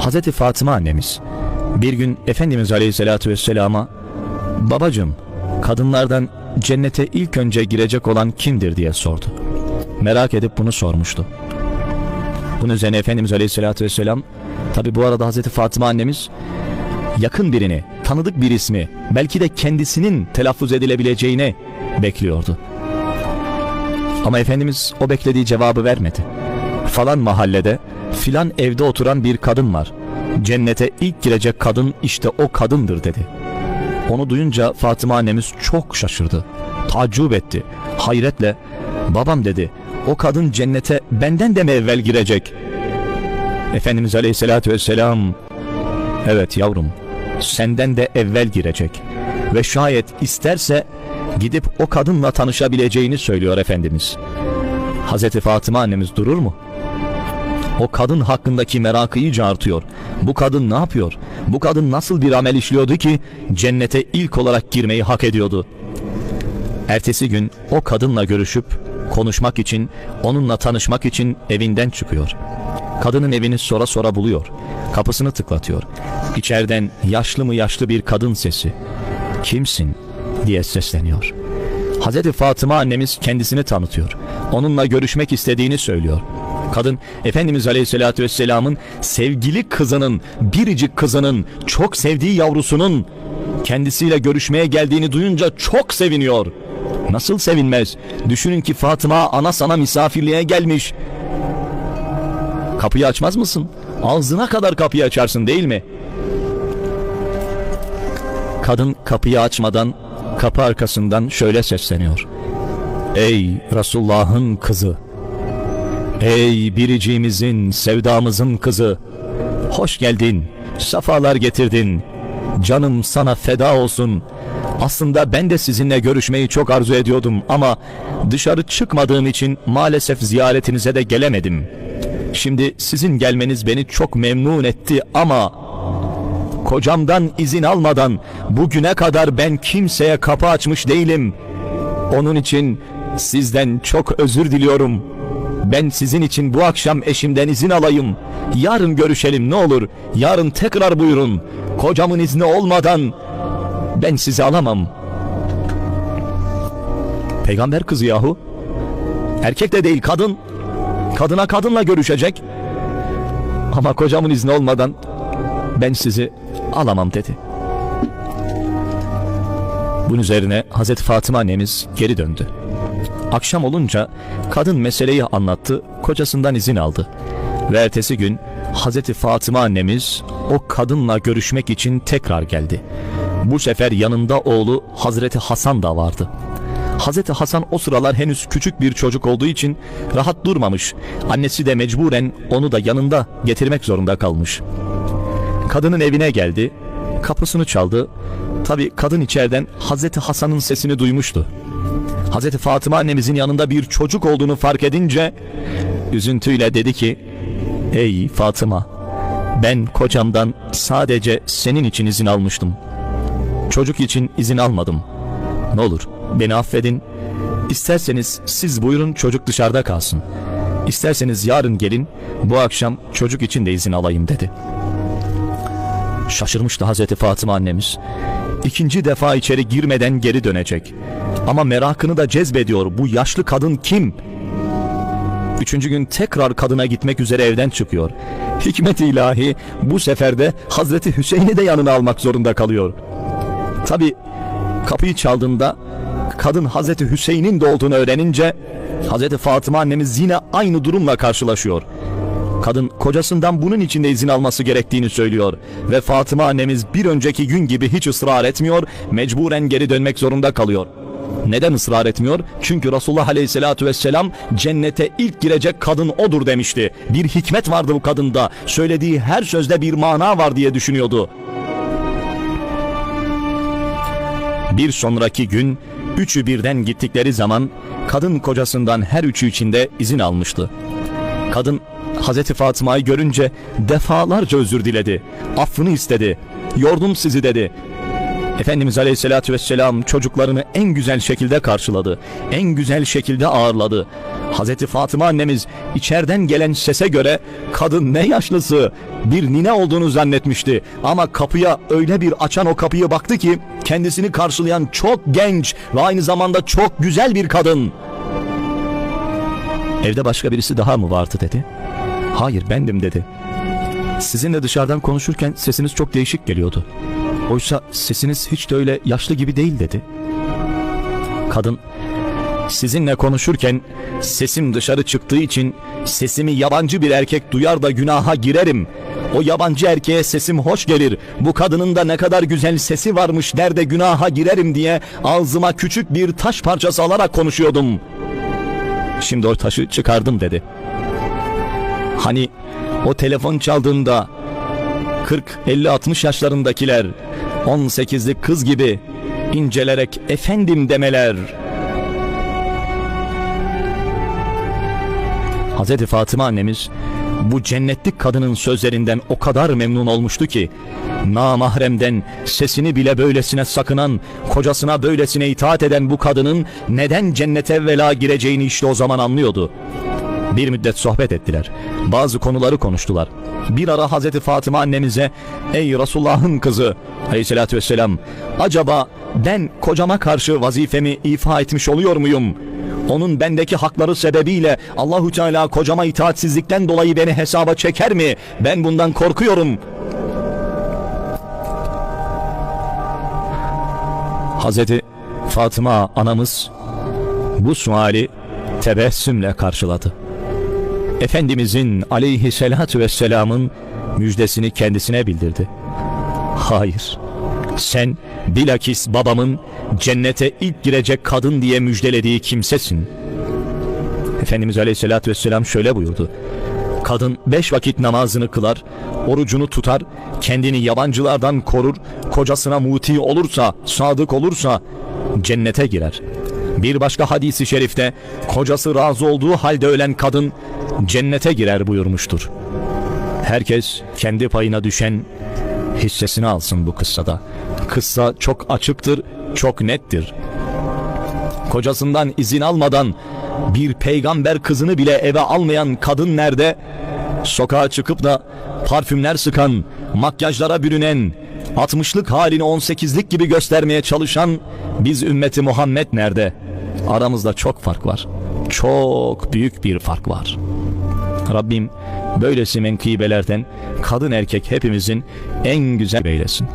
Hazreti Fatıma annemiz bir gün Efendimiz Aleyhisselatü Vesselam'a babacım kadınlardan cennete ilk önce girecek olan kimdir diye sordu. Merak edip bunu sormuştu. Bunun üzerine Efendimiz Aleyhisselatü Vesselam tabi bu arada Hazreti Fatıma annemiz yakın birini, tanıdık bir ismi, belki de kendisinin telaffuz edilebileceğine bekliyordu. Ama Efendimiz o beklediği cevabı vermedi. Falan mahallede, filan evde oturan bir kadın var. Cennete ilk girecek kadın işte o kadındır dedi. Onu duyunca Fatıma annemiz çok şaşırdı. Tacip etti. Hayretle, babam dedi, o kadın cennete benden de mi evvel girecek? Efendimiz Aleyhisselatü Vesselam, evet yavrum, senden de evvel girecek. Ve şayet isterse gidip o kadınla tanışabileceğini söylüyor Efendimiz. Hazreti Fatıma annemiz durur mu? O kadın hakkındaki merakı iyice artıyor. Bu kadın ne yapıyor? Bu kadın nasıl bir amel işliyordu ki cennete ilk olarak girmeyi hak ediyordu? Ertesi gün o kadınla görüşüp konuşmak için, onunla tanışmak için evinden çıkıyor. Kadının evini sora sora buluyor. Kapısını tıklatıyor. İçeriden yaşlı mı yaşlı bir kadın sesi. Kimsin? diye sesleniyor. Hazreti Fatıma annemiz kendisini tanıtıyor. Onunla görüşmek istediğini söylüyor. Kadın Efendimiz Aleyhisselatü Vesselam'ın sevgili kızının, biricik kızının, çok sevdiği yavrusunun kendisiyle görüşmeye geldiğini duyunca çok seviniyor. Nasıl sevinmez? Düşünün ki Fatıma ana sana misafirliğe gelmiş. Kapıyı açmaz mısın? Ağzına kadar kapıyı açarsın değil mi? Kadın kapıyı açmadan kapı arkasından şöyle sesleniyor. Ey Resulullah'ın kızı! Ey biriciğimizin, sevdamızın kızı! Hoş geldin, safalar getirdin. Canım sana feda olsun. Aslında ben de sizinle görüşmeyi çok arzu ediyordum ama dışarı çıkmadığım için maalesef ziyaretinize de gelemedim. Şimdi sizin gelmeniz beni çok memnun etti ama kocamdan izin almadan bugüne kadar ben kimseye kapı açmış değilim. Onun için sizden çok özür diliyorum. Ben sizin için bu akşam eşimden izin alayım. Yarın görüşelim ne olur. Yarın tekrar buyurun. Kocamın izni olmadan ben sizi alamam. Peygamber kızı yahu. Erkek de değil kadın. Kadına kadınla görüşecek. Ama kocamın izni olmadan ben sizi alamam dedi. Bunun üzerine Hazreti Fatıma annemiz geri döndü. Akşam olunca kadın meseleyi anlattı, kocasından izin aldı. Ve ertesi gün Hazreti Fatıma annemiz o kadınla görüşmek için tekrar geldi. Bu sefer yanında oğlu Hazreti Hasan da vardı. Hazreti Hasan o sıralar henüz küçük bir çocuk olduğu için rahat durmamış. Annesi de mecburen onu da yanında getirmek zorunda kalmış. Kadının evine geldi, kapısını çaldı. Tabi kadın içeriden Hazreti Hasan'ın sesini duymuştu. Hazreti Fatıma annemizin yanında bir çocuk olduğunu fark edince üzüntüyle dedi ki Ey Fatıma ben kocamdan sadece senin için izin almıştım. Çocuk için izin almadım. Ne olur beni affedin. İsterseniz siz buyurun çocuk dışarıda kalsın. İsterseniz yarın gelin bu akşam çocuk için de izin alayım dedi. Şaşırmıştı Hazreti Fatıma annemiz. İkinci defa içeri girmeden geri dönecek. Ama merakını da cezbediyor. Bu yaşlı kadın kim? Üçüncü gün tekrar kadına gitmek üzere evden çıkıyor. Hikmet ilahi bu sefer de Hazreti Hüseyin'i de yanına almak zorunda kalıyor. Tabi kapıyı çaldığında kadın Hazreti Hüseyin'in de olduğunu öğrenince Hazreti Fatıma annemiz yine aynı durumla karşılaşıyor. Kadın kocasından bunun için de izin alması gerektiğini söylüyor ve Fatıma annemiz bir önceki gün gibi hiç ısrar etmiyor, mecburen geri dönmek zorunda kalıyor. Neden ısrar etmiyor? Çünkü Resulullah Aleyhisselatü Vesselam cennete ilk girecek kadın odur demişti. Bir hikmet vardı bu kadında. Söylediği her sözde bir mana var diye düşünüyordu. Bir sonraki gün üçü birden gittikleri zaman kadın kocasından her üçü içinde izin almıştı. Kadın Hazreti Fatıma'yı görünce defalarca özür diledi. Affını istedi. Yordum sizi dedi. Efendimiz Aleyhisselatü Vesselam çocuklarını en güzel şekilde karşıladı. En güzel şekilde ağırladı. Hazreti Fatıma annemiz içeriden gelen sese göre kadın ne yaşlısı bir nine olduğunu zannetmişti. Ama kapıya öyle bir açan o kapıyı baktı ki kendisini karşılayan çok genç ve aynı zamanda çok güzel bir kadın. Evde başka birisi daha mı vardı dedi. Hayır bendim dedi. Sizinle dışarıdan konuşurken sesiniz çok değişik geliyordu. Oysa sesiniz hiç de öyle yaşlı gibi değil dedi. Kadın sizinle konuşurken sesim dışarı çıktığı için sesimi yabancı bir erkek duyar da günaha girerim. O yabancı erkeğe sesim hoş gelir. Bu kadının da ne kadar güzel sesi varmış der de günaha girerim diye ağzıma küçük bir taş parçası alarak konuşuyordum. Şimdi o taşı çıkardım dedi. Hani o telefon çaldığında 40, 50, 60 yaşlarındakiler 18'lik kız gibi incelerek efendim demeler. Hazreti Fatıma annemiz bu cennetlik kadının sözlerinden o kadar memnun olmuştu ki namahremden sesini bile böylesine sakınan, kocasına böylesine itaat eden bu kadının neden cennete vela gireceğini işte o zaman anlıyordu. Bir müddet sohbet ettiler. Bazı konuları konuştular. Bir ara Hazreti Fatıma annemize ''Ey Resulullah'ın kızı aleyhissalatü vesselam acaba ben kocama karşı vazifemi ifa etmiş oluyor muyum? Onun bendeki hakları sebebiyle Allahu Teala kocama itaatsizlikten dolayı beni hesaba çeker mi? Ben bundan korkuyorum.'' Hazreti Fatıma anamız bu suali tebessümle karşıladı. Efendimizin aleyhissalatü vesselamın müjdesini kendisine bildirdi. Hayır, sen bilakis babamın cennete ilk girecek kadın diye müjdelediği kimsesin. Efendimiz aleyhissalatü vesselam şöyle buyurdu. Kadın beş vakit namazını kılar, orucunu tutar, kendini yabancılardan korur, kocasına muti olursa, sadık olursa cennete girer. Bir başka hadisi şerifte kocası razı olduğu halde ölen kadın cennete girer buyurmuştur. Herkes kendi payına düşen hissesini alsın bu kıssada. Kıssa çok açıktır, çok nettir. Kocasından izin almadan bir peygamber kızını bile eve almayan kadın nerede? Sokağa çıkıp da parfümler sıkan, makyajlara bürünen, 60'lık halini 18'lik gibi göstermeye çalışan biz ümmeti Muhammed nerede? Aramızda çok fark var. Çok büyük bir fark var. Rabbim böylesi menkıbelerden kadın erkek hepimizin en güzel eylesin.